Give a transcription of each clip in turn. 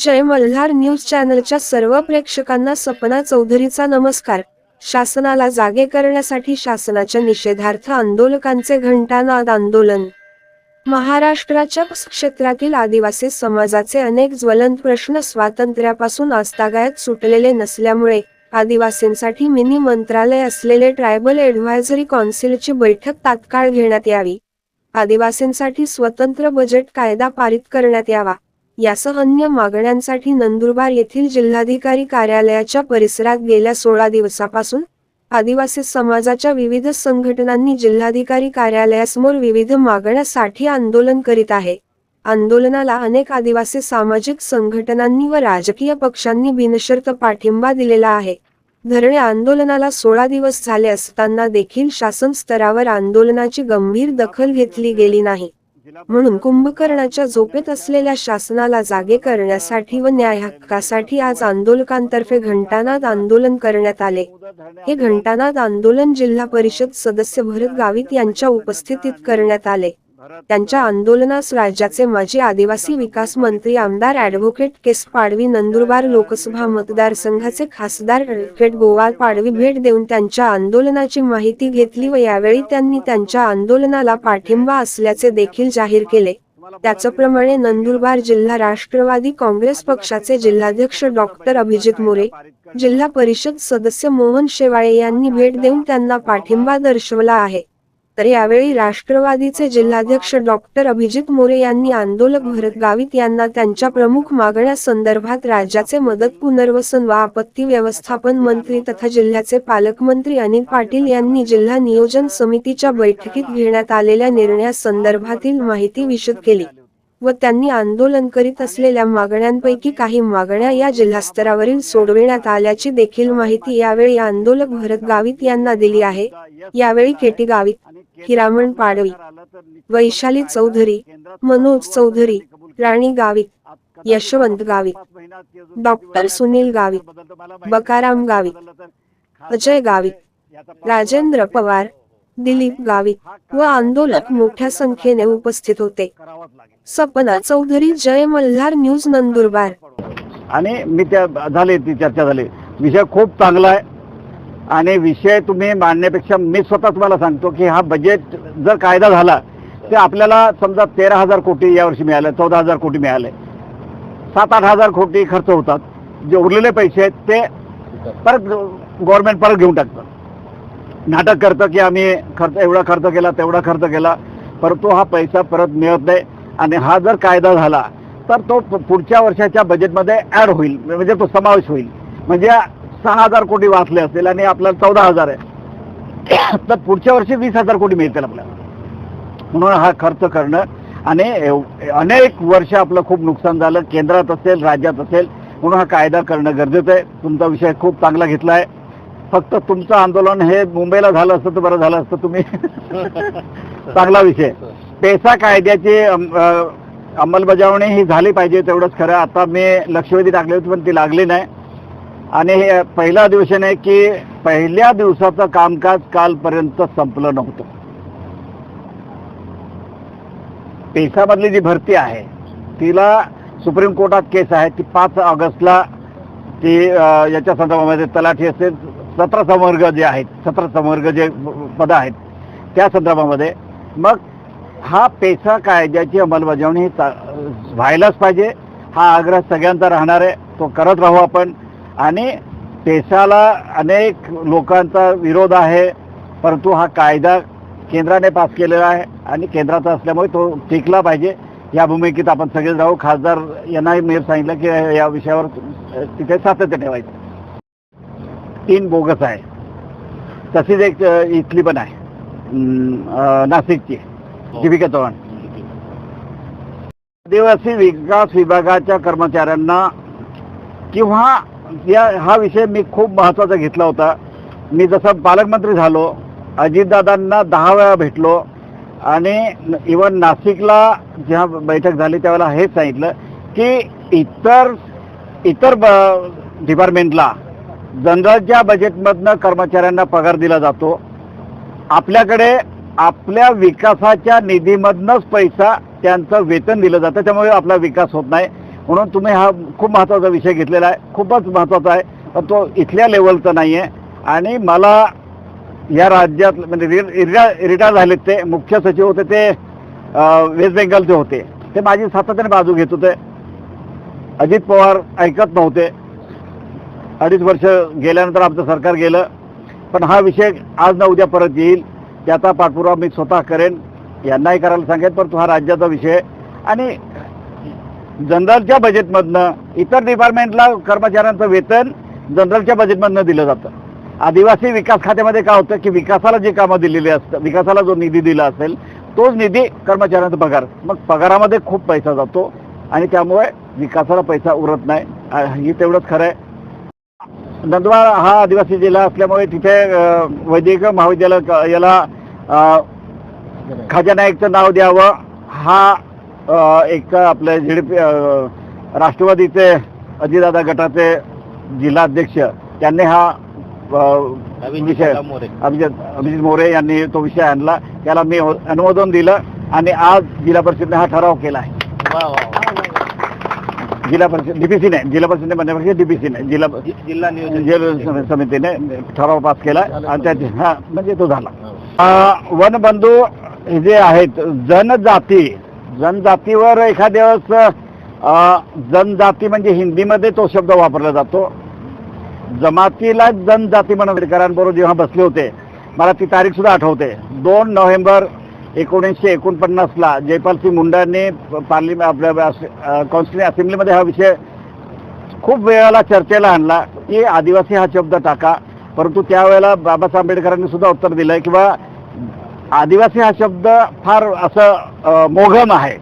जय Malhar news चॅनलच्या सर्व प्रेक्षकांना सपना चौधरीचा नमस्कार. शासनाला जागे करण्यासाठी शासनाच्या निषेधार्थ आंदोलकांचे घंटानाद आंदोलन. महाराष्ट्राच्या क्षेत्रातील आदिवासी समाजाचे अनेक ज्वलंत प्रश्न स्वातंत्र्यापासून आस्थागायत सुटलेले नसल्यामुळे आदिवासींसाठी मिनी मंत्रालय असलेले ट्रायबल ॲडव्हायझरी कौन्सिलची बैठक तात्काळ घेण्यात यावी. आदिवासींसाठी स्वतंत्र बजेट कायदा पारित करण्यात यावा. यासह अन्य मागण्यांसाठी नंदुरबार येथील जिल्हाधिकारी कार्यालयाच्या परिसरात गेल्या सोळा दिवसापासून आदिवासी समाजाच्या विविध संघटनांनी जिल्हाधिकारी कार्यालयासमोर विविध मागण्यासाठी आंदोलन करीत आहे. आंदोलनाला अनेक आदिवासी सामाजिक संघटनांनी व राजकीय पक्षांनी बिनशर्त पाठिंबा दिलेला आहे. धरणे आंदोलनाला सोळा दिवस झाले असताना देखील शासन स्तरावर आंदोलनाची गंभीर दखल घेतली गेली नाही. म्हणून कुंभकर्णाच्या झोपेत असलेल्या शासनाला जागे करण्यासाठी व न्याय हक्कासाठी आज आंदोलकांतर्फे घंटानाद आंदोलन करण्यात आले. हे घंटानाद आंदोलन जिल्हा परिषद सदस्य भरत गावित यांच्या उपस्थितीत करण्यात आले. त्यांच्या आंदोलनास राज्याचे माजी आदिवासी विकास मंत्री आमदार advocate K C Padvi Nandurbar Lok Sabha मतदारसंघाचे खासदार ॲडव्होकेट गोवाल पाडवी भेट देऊन त्यांच्या आंदोलनाची माहिती घेतली व यावेळी त्यांनी त्यांच्या आंदोलनाला पाठिंबा असल्याचे देखील जाहीर केले. त्याचप्रमाणे नंदुरबार जिल्हा राष्ट्रवादी काँग्रेस पक्षाचे जिल्हाध्यक्ष डॉक्टर अभिजित मोरे जिल्हा परिषद सदस्य मोहन शेवाळे यांनी भेट देऊन त्यांना पाठिंबा दर्शवला आहे. तर यावेळी राष्ट्रवादीचे जिल्हाध्यक्ष डॉक्टर अभिजित मोरे यांनी आंदोलक भरत गावित यांना त्यांच्या प्रमुख मागण्या संदर्भात राज्याचे मदत पुनर्वसन व आपत्ती व्यवस्थापन मंत्री तथा जिल्ह्याचे पालकमंत्री अनिल पाटील यांनी जिल्हा नियोजन समितीच्या बैठकीत घेण्यात आलेल्या निर्णयासंदर्भातील माहिती विशद केली. व त्यांनी आंदोलन करीत असलेल्या मागण्यांपैकी काही मागण्या या जिल्हास्तरावरील सोडविण्यात आल्याची देखील माहिती यावेळी आंदोलक भरत गावित यांना दिली आहे. यावेळी K T Gavit Hiraman Padvi Vaishali Chaudhari Manoj Chaudhari Rani Gavit Yashwant Gavit doctor Sunil Gavit Bakaram Gavit Ajay Gavit Rajendra Pawar Dilip Gavit व आंदोलक मोठ्या संख्येने उपस्थित होते. सपना चौधरी जय मल्हार न्यूज नंदुरबार. आणि मी त्या झाले ती चर्चा झाली. विषय खूप चांगला आहे. आणि विषय तुम्ही मांडण्यापेक्षा मी स्वतः तुम्हाला सांगतो की हा बजेट जर कायदा झाला ते आपल्याला समजा तेरा हजार कोटी यावर्षी मिळाले चौदा हजार कोटी मिळाले. सात आठ हजार कोटी खर्च होतात. जे उरलेले पैसे आहेत ते परत गव्हर्नमेंट परत घेऊन टाकतं नाटक करतं की आम्ही खर्च एवढा खर्च केला तेवढा खर्च केला परंतु हा पैसा परत मिळत नाही. आणि हा जर कायदा झाला तर तो पुढच्या वर्षाच्या बजेटमध्ये ॲड होईल म्हणजे तो समावेश होईल. म्हणजे सहा हजार कोटी वाचले असतील आणि आपल्याला चौदा हजार आहे. तर पुढच्या वर्षी वीस हजार कोटी मिळतील आपल्याला. म्हणून हा खर्च करणं आणि एव- अनेक वर्ष आपलं खूप नुकसान झालं. केंद्रात असेल राज्यात असेल म्हणून हा कायदा करणं गरजेचं आहे. तुमचा विषय खूप चांगला घेतला आहे फक्त तुमचं आंदोलन हे मुंबईला झालं असतं तर बरं झालं असतं तुम्ही. चांगला विषय. पेसा कायद्याची अंमलबजावणी ही झाली पाहिजे तेवढंच खरं. आता मी लक्षवेधी टाकली होती पण ती लागली नाही. आणि हे पहिलं अधिवेशन आहे की पहिल्या दिवसाचं कामकाज कालपर्यंत संपलं नव्हतं. पेसामधली जी भरती आहे तिला सुप्रीम कोर्टात केस आहे ती पाच ऑगस्टला ती याच्या संदर्भामध्ये तलाठी असेल. सतरा संवर्ग जे आहेत सतरा संवर्ग जे पदं आहेत त्या संदर्भामध्ये मग हा पेसा कायद्याची अंमलबजावणी ही चा- व्हायलाच पाहिजे. हा आग्रह सगळ्यांचा राहणार आहे तो करत राहू आपण. आणि पेशाला अनेक लोकांचा विरोध आहे परंतु हा कायदा केंद्राने पास केलेला आहे आणि केंद्राचा असल्यामुळे तो टिकला पाहिजे. या भूमिकेत आपण सगळे राहू खासदार यांनाही मी सांगितलं की या विषयावर तिथे सातत्य ठेवायचं. तीन बोगस आहे. तशीच एक इथली पण आहे. नाशिकची. जीविका चव्हाण आदिवासी विकास विभागाच्या कर्मचाऱ्यांना किंवा या हा विषय मी खूप महत्त्वाचा घेतला होता. मी जसं पालकमंत्री झालो अजितदादांना दहा वेळा भेटलो आणि इवन नाशिकला जेव्हा बैठक झाली त्यावेळेला हेच सांगितलं की इतर इतर ब- डिपार्टमेंटला जनरलच्या बजेटमधनं कर्मचाऱ्यांना पगार दिला जातो. आपल्याकडे आपल्या विकासाच्या निधीमधनंच पैसा त्यांचं वेतन दिलं जातं त्यामुळे आपला विकास होत नाही. म्हणून तुम्ही हा खूप महत्त्वाचा विषय घेतलेला आहे. खूपच महत्त्वाचा आहे. पण तो इथल्या लेवलचा नाही आहे आणि मला या राज्यात म्हणजे रिटायर रिटायर झालेत ते मुख्य सचिव होते ते वेस्ट बेंगालचे होते. ते माझी सातत्याने बाजू घेत होते. अजित पवार ऐकत नव्हते. अडीच वर्ष गेल्यानंतर आमचं सरकार गेलं. पण हा विषय आज ना उद्या परत येईल त्याचा पाठपुरावा मी स्वतः करेन यांनाही करायला सांगेन परंतु हा राज्याचा विषय आणि जनरलच्या बजेटमधनं इतर डिपार्टमेंटला कर्मचाऱ्यांचं वेतन जनरलच्या बजेटमधनं दिलं जातं. आदिवासी विकास खात्यामध्ये काय होतं की विकासाला जी कामं दिलेली असतं विकासाला जो निधी दिला असेल तोच निधी कर्मचाऱ्यांचा पगार. मग पगारामध्ये खूप पैसा जातो आणि त्यामुळे विकासाला पैसा उरत नाही. हे ही तेवढंच खरं आहे. नंदवार हा आदिवासी जिल्हा असल्यामुळे तिथे वैद्यकीय महाविद्यालय याला खाजा नाईकचं नाव द्यावं. हा एक आपले झेडपी राष्ट्रवादीचे अजितदादा गटाचे जिल्हाध्यक्ष. त्यांनी हा विषय अभिजित अभिजित मोरे यांनी तो विषय आणला. त्याला मी अनुमोदन दिलं आणि आज जिल्हा परिषदेने हा ठराव केला आहे. जिल्हा परिषद डीपीसीने जिल्हा परिषदेने म्हणण्यापेक्षा डीपीसीने जिल्हा जिल्हा जिल्हा समितीने ठराव पास केला आणि त्याची हा म्हणजे तो झाला. अं, वनबंधू हे जे आहेत जनजाती जनजातीवर एखाद्या वेळेस अं, जनजाती म्हणजे हिंदीमध्ये तो शब्द वापरला जातो. जमातीला जनजाती म्हणून आंबेडकरांबरोबर जेव्हा बसले होते मला ती तारीख सुद्धा आठवते. दोन नोव्हेंबर एकोणीसशे एकोणपन्नासला जयपालसिंग मुंडाने पार्लिमेंट आपल्या कॉन्स्टिट्युशन असेंब्लीमध्ये हा विषय खूप वेळाला चर्चेला आणला. की आदिवासी हा शब्द टाका. परंतु त्यावेळेला बाबासाहेब आंबेडकरांनी सुद्धा उत्तर दिलंय किंवा आदिवासी हा शब्द फार असं मोघम आहे.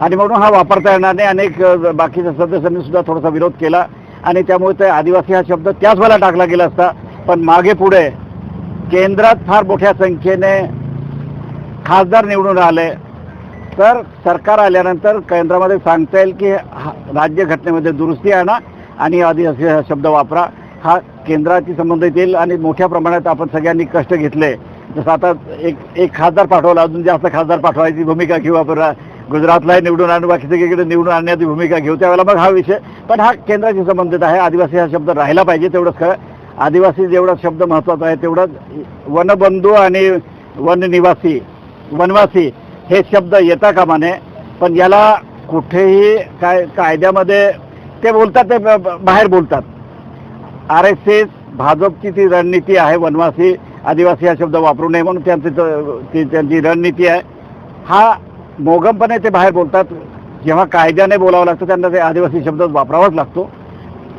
आणि म्हणून हा वापरता येणार नाही. अनेक बाकीच्या सदस्यांनी सुद्धा थोडासा विरोध केला. आणि त्यामुळे ते आदिवासी हा शब्द त्याच वेळेला टाकला गेला असता. पण मागे पुढे केंद्रात फार मोठ्या संख्येने खासदार निवडून आले तर सरकार आल्यानंतर केंद्रामध्ये सांगता येईल की हा- राज्यघटनेमध्ये दुरुस्ती आणा आणि आदिवासी हा शब्द वापरा. हा केंद्राची संबंधित येईल आणि मोठ्या प्रमाणात आपण सगळ्यांनी कष्ट घेतले. जसं आता एक एक खासदार पाठवला अजून जास्त खासदार पाठवायची भूमिका घेऊ आपण गुजरातलाही निवडून आणू बाकी सगळीकडे निवडून आणण्याची भूमिका घेऊ त्यावेळेला मग हा विषय. पण हा केंद्राशी संबंधित आहे आदिवासी हा शब्द राहिला पाहिजे तेवढंच खरं. आदिवासी जेवढा शब्द महत्त्वाचा आहे तेवढाच वनबंधू आणि वननिवासी वनवासी हे शब्द येता कामा नये. पण याला कुठेही काय कायद्यामध्ये ते बोलतात ते बाहेर बोलतात. आर एस एस भाजपची ती रणनीती आहे वनवासी आदिवासी हा शब्द वापरू नये म्हणून त्यांची ती त्यांची रणनीती आहे. हा मोगमपणे ते बाहेर बोलतात. जेव्हा कायद्याने बोलावं लागतं त्यांना ते आदिवासी शब्द वापरावाच लागतो.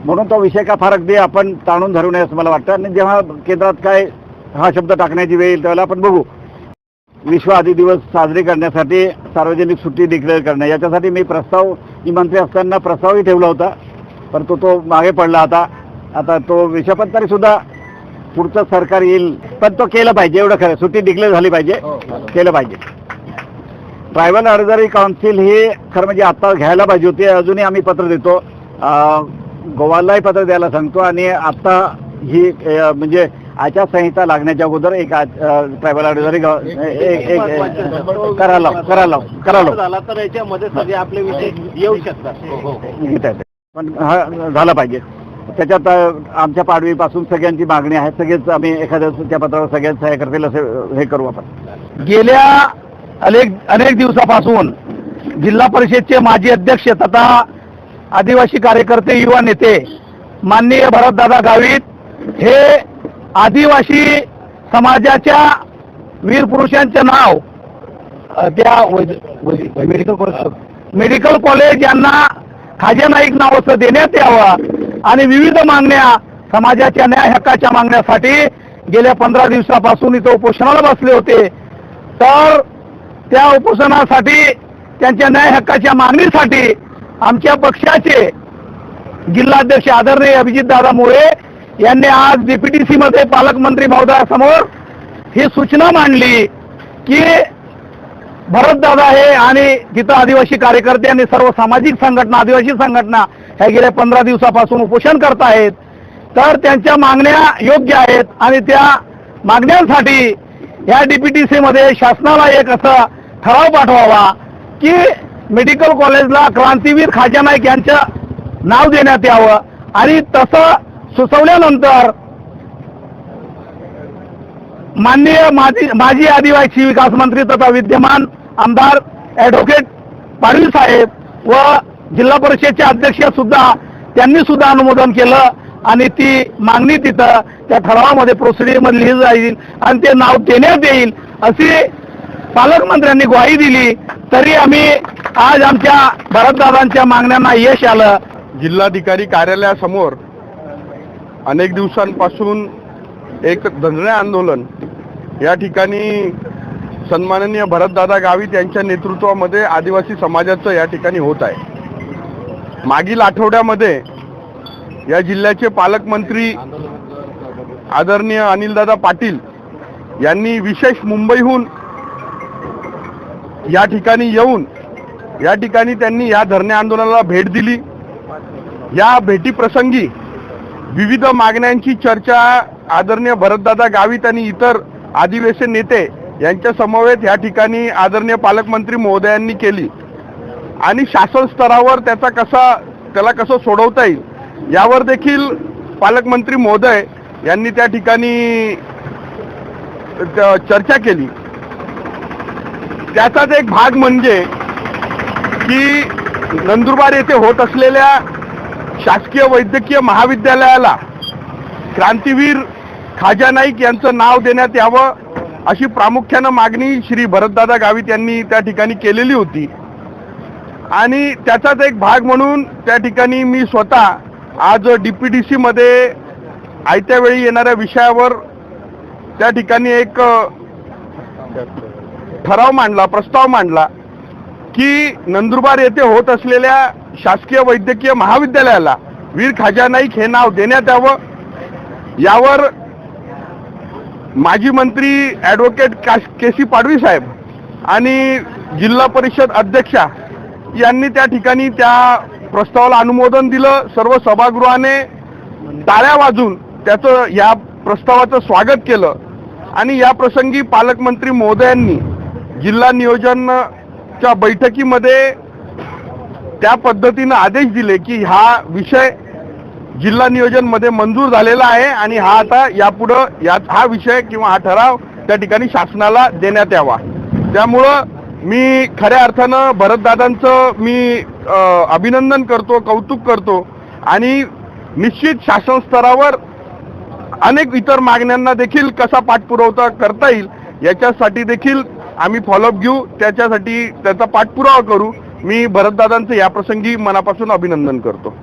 म्हणून तो विषय का फार अगदी आपण ताणून धरू नये असं मला वाटतं. आणि जेव्हा केंद्रात काय हा शब्द टाकण्याची वेळ येईल त्यावेळेला आपण बघू. विश्व आदी दिवस साजरे करण्यासाठी सार्वजनिक सुट्टी डिक्लेअर करणं. याच्यासाठी मी प्रस्ताव मी मंत्री असताना प्रस्तावही ठेवला होता परंतु तो मागे पडला आता. आता तो विषय पण तरी सुद्धा पुढचं सरकार येईल. पण तो केलं पाहिजे एवढं खरं. सुट्टी डिक्लेअर झाली पाहिजे. केलं पाहिजे. ट्रायबल ऑर्डरी काउन्सिल ही खरं म्हणजे आता घ्यायला पाहिजे होती. अजूनही आम्ही पत्र देतो. गोवालाही पत्र द्यायला सांगतो. आणि आता ही म्हणजे आचारसंहिता लागण्याच्या अगोदर एक ट्रायबल ऑर्डरी एक एक करा लाव करा लाव. करा लाव झाला तर याच्यामध्ये सगळे आपले विषय येऊ शकतात. हो, हो, हो. पण हा झाला पाहिजे. त्याच्यात आमच्या पाडवीपासून सगळ्यांची मागणी आहे. सगळेच आम्ही एखाद्या त्या पत्रावर सगळ्यांचं सहाय्य करतील असं हे करू आपण. गेल्या अनेक अनेक दिवसापासून जिल्हा परिषदचे माजी अध्यक्ष तथा आदिवासी कार्यकर्ते युवा नेते माननीय भरतदादा गावित हे आदिवासी समाजाच्या वीर पुरुषांचे नाव त्या मेडिकल कॉलेज मेडिकल कॉलेज यांना खाजे नाईक नावाचं देण्यात यावं आणि विविध मागण्या समाजाच्या न्याय हक्काच्या मागण्यासाठी गेल्या पंधरा दिवसापासून इथं उपोषणाला बसले होते. तर त्या उपोषणासाठी त्यांच्या न्याय हक्काच्या मागणीसाठी आमच्या पक्षाचे जिल्हाध्यक्ष आदरणीय अभिजित दादा मोरे यांनी आज डीपीटीसी मध्ये पालकमंत्री महोदयासमोर ही सूचना मांडली की भरतदादा हे आणि तिथं आदिवासी कार्यकर्ते आणि सर्व सामाजिक संघटना आदिवासी संघटना ह्या गेल्या पंधरा दिवसापासून उपोषण करत आहेत तर त्यांच्या मागण्या योग्य आहेत आणि त्या मागण्यांसाठी या डीपीटीसी मध्ये शासनाला एक असा ठराव पाठवावा की मेडिकल कॉलेजला क्रांतीवीर खाजा नाईक यांचं नाव देण्यात यावं. आणि तसं सुचवल्यानंतर माननीय माजी माजी आदिवासी विकास मंत्री तथा विद्यमान आमदार ॲडव्होकेट पाडवी साहेब व जिल्हा परिषदचे अध्यक्ष सुद्धा त्यांनी सुद्धा अनुमोदन केलं आणि ती मागणी तिथं त्या ठरावामध्ये प्रोसिडिंगमध्ये लिहिली जाईल आणि ते नाव देण्यात येईल अशी पालकमंत्र्यांनी ग्वाही दिली. तरी आम्ही आज आमच्या भरतदादांच्या मागण्यांना यश आलं. जिल्हाधिकारी कार्यालयासमोर अनेक दिवसांपासून एक धरणे आंदोलन या ठिकाणी सन्माननीय भरतदादा गावित यांच्या नेतृत्वामध्ये आदिवासी समाजाचं या ठिकाणी होत आहे. मागील आठवड्यामध्ये या जिल्ह्याचे पालकमंत्री आदरणीय अनिलदादा पाटील यांनी विशेष मुंबईहून या ठिकाणी येऊन या ठिकाणी त्यांनी या धरणे आंदोलनाला भेट दिली. या भेटीप्रसंगी विविध मागण्यांची चर्चा आदरणीय भरतदादा गावित आणि इतर आदिवासी नेते यांच्या समवेत या ठिकाणी आदरणीय पालकमंत्री महोदयांनी केली. आणि शासन स्तरावर त्याचा कसा त्याला कसं सोडवता येईल यावर देखील पालकमंत्री महोदय यांनी त्या ठिकाणी चर्चा केली. त्याचाच एक भाग म्हणजे की नंदुरबार येथे होत असलेल्या शासकीय वैद्यकीय महाविद्यालयाला क्रांतीवीर खाजा नाईक यांचं नाव देण्यात यावं अशी प्रामुख्यानं मागणी श्री भरतदादा गावित यांनी त्या ठिकाणी केलेली होती. आणि त्याचाच एक भाग म्हणून त्या ठिकाणी मी स्वतः आज डी पी डी सीमध्ये आयत्या वेळी येणाऱ्या विषयावर त्या ठिकाणी एक ठराव मांडला प्रस्ताव मांडला की नंदुरबार येथे होत असलेल्या शासकीय वैद्यकीय महाविद्यालयाला वीर खाजा नाईक हे नाव देण्यात यावं. यावर माजी मंत्री ॲडव्होकेट के सी पाडवी साहेब आणि जिल्हा परिषद अध्यक्षा यांनी त्या ठिकाणी त्या प्रस्तावाला अनुमोदन दिलं. सर्व सभागृहाने टाळ्या वाजून त्याचं या प्रस्तावाचं स्वागत केलं. आणि या प्रसंगी पालकमंत्री महोदयांनी जिल्हा नियोजनच्या बैठकीमध्ये त्या पद्धतीनं आदेश दिले की हा विषय जिल्हा नियोजनमध्ये मंजूर झालेला आहे आणि हा आता यापुढं या हा विषय किंवा हा ठराव त्या ठिकाणी शासनाला देण्यात यावा. त्यामुळं मी खऱ्या अर्थानं भरतदादांचं मी अभिनंदन करतो कौतुक करतो आणि निश्चित शासन स्तरावर अनेक इतर मागण्यांना देखील कसा पाठपुरवठा करता येईल याच्यासाठी देखील आम्ही फॉलोअप घेऊ. त्याच्यासाठी त्याचा पाठपुरावा करू. मी भरतदादांचं याप्रसंगी मनापासून अभिनंदन करतो.